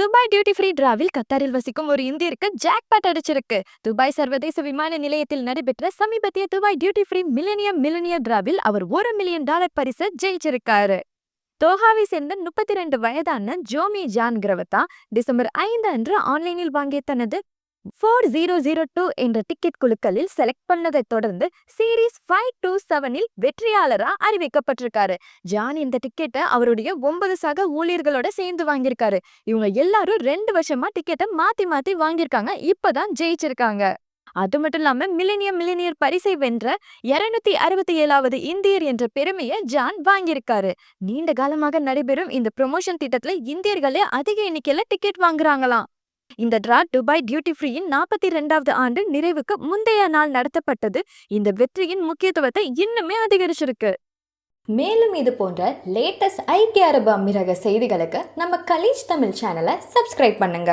Dubai duty free டிராவில் கத்தாரில் வசிக்கும் ஒரு இந்தியருக்கு ஜாக்பாட் அடிச்சிருக்கு. துபாய் சர்வதேச விமான நிலையத்தில் நடைபெற்ற சமீபத்திய Dubai duty free millennium millionaire டிராவில் அவர் ஒரு மில்லியன் டாலர் பரிசை ஜெயிச்சிருக்காரு. தோஹாவை சேர்ந்த முப்பத்தி ரெண்டு வயதான ஜோமி ஜான்கிறவத்தா டிசம்பர் ஐந்து அன்று ஆன்லைனில் வாங்கிய தனது ஃபோர் ஜீரோ ஜீரோ டூ என்ற டிக்கெட் குழுக்களில் செலக்ட் பண்ணதை தொடர்ந்து சீரீஸ் ஃபைவ் டூ செவனில் வெற்றியாளரா அறிவிக்கப்பட்டிருக்காரு. ஜான் இந்த டிக்கெட்டை அவருடைய ஒன்பது சக ஊழியர்களோட சேர்ந்து வாங்கியிருக்காரு. இவங்க எல்லாரும் ரெண்டு வருஷமா டிக்கெட்டை மாத்தி மாத்தி வாங்கியிருக்காங்க. இப்பதான் ஜெயிச்சிருக்காங்க. அது மட்டும் இல்லாம மில்லினியம் மில்லினியர் பரிசை வென்ற இருநூத்தி அறுபத்தி ஏழாவது இந்தியர் என்ற பெருமையை ஜான் வாங்கியிருக்காரு. நீண்ட காலமாக நடைபெறும் இந்த ப்ரொமோஷன் திட்டத்துல இந்தியர்களே அதிக எண்ணிக்கையில டிக்கெட் வாங்குறாங்களாம். இந்த டிரா துபாய் டியூட்டி ஃப்ரீயின் நாற்பத்தி ரெண்டாவது ஆண்டு நிறைவுக்கு முந்தைய நாள் நடத்தப்பட்டது. இந்த வெற்றியின் முக்கியத்துவத்தை இன்னுமே அதிகரிச்சிருக்கு. மேலும் இது போன்ற லேட்டஸ்ட் ஐக்கிய அரபு அமீரக செய்திகளுக்கு நம்ம கலீஜ் தமிழ் சேனலை சப்ஸ்கிரைப் பண்ணுங்க.